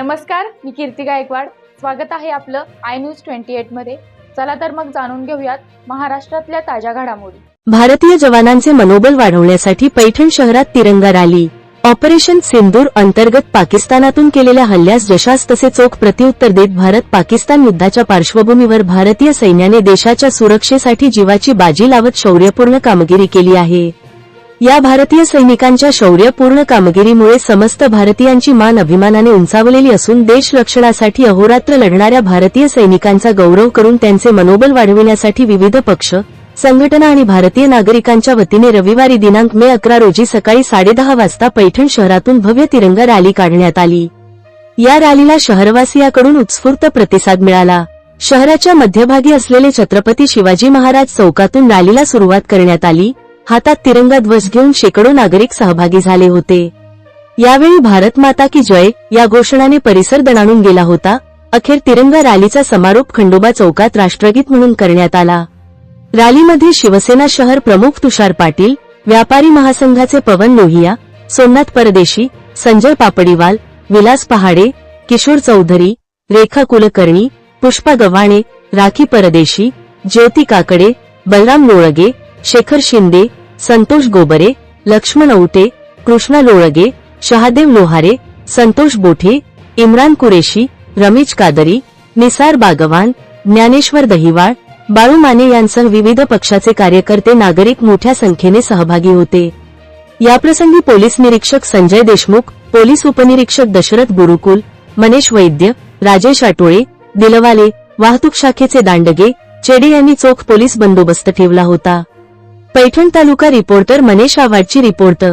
नमस्कार मी कीर्ती गायकवाड. स्वागत आहे आपलं आय न्यूज ट्वेंटी एटमध्ये. चला तर मग जाणून घेऊयात महाराष्ट्रातल्या ताज्या घडामोडी. भारतीय जवानांचे मनोबल वाढवण्यासाठी पैठण शहरात तिरंगा रॅली. ऑपरेशन सिंदूर अंतर्गत पाकिस्तानातून केलेल्या हल्ल्यास जशास तसे चोख प्रत्युत्तर देत भारत पाकिस्तान युद्धाच्या पार्श्वभूमीवर भारतीय सैन्याने देशाच्या सुरक्षेसाठी जीवाची बाजी लावत शौर्यपूर्ण कामगिरी केली आहे. या भारतीय सैनिकांच्या शौर्यपूर्ण कामगिरीमुळे समस्त भारतीयांची मान अभिमानाने उंचावलेली असून देश रक्षणासाठी अहोरात्र लढणाऱ्या भारतीय सैनिकांचा गौरव करून त्यांचे मनोबल वाढविण्यासाठी विविध पक्ष संघटना आणि भारतीय नागरिकांच्या वतीने रविवारी दिनांक मे अकरा रोजी सकाळी साडेदहा वाजता पैठण शहरातून भव्य तिरंगा रॅली काढण्यात आली. या रॅलीला शहरवासियाकडून उत्स्फूर्त प्रतिसाद मिळाला. शहराच्या मध्यभागी असलेले छत्रपती शिवाजी महाराज चौकातून रॅलीला सुरुवात करण्यात आली. हातात तिरंगा ध्वज घेऊन शेकडो नागरिक सहभागी झाले होते. यावेळी भारत माता की जय या घोषणाने परिसर दणाणून गेला होता. अखेर तिरंगा रॅलीचा समारोप खंडोबा चौकात राष्ट्रगीत म्हणून करण्यात आला. रॅलीमध्ये शिवसेना शहर प्रमुख तुषार पाटील व्यापारी महासंघाचे पवन लोहिया सोमनाथ परदेशी संजय पापडीवाल विलास पहाडे किशोर चौधरी रेखा कुलकर्णी पुष्पा गव्हाणे राखी परदेशी ज्योती काकडे बलराम लोळगे शेखर शिंदे संतोष गोबरे लक्ष्मण औटे कृष्णा लोळगे शहादेव लोहारे संतोष बोठे इम्रान कुरेशी रमेश कादरी निसार बागवान ज्ञानेश्वर दहिवाळ बाळू माने यांसह विविध पक्षाचे कार्यकर्ते नागरिक मोठ्या संख्येने सहभागी होते. याप्रसंगी पोलीस निरीक्षक संजय देशमुख पोलीस उपनिरीक्षक दशरथ गुरुकुल मनेश वैद्य राजेश आटोळे दिलवाले वाहतूक शाखेचे दांडगे चेडे यांनी चोख पोलीस बंदोबस्त ठेवला होता. पैठण तालुका रिपोर्टर मनेश आव्हाडची रिपोर्ट.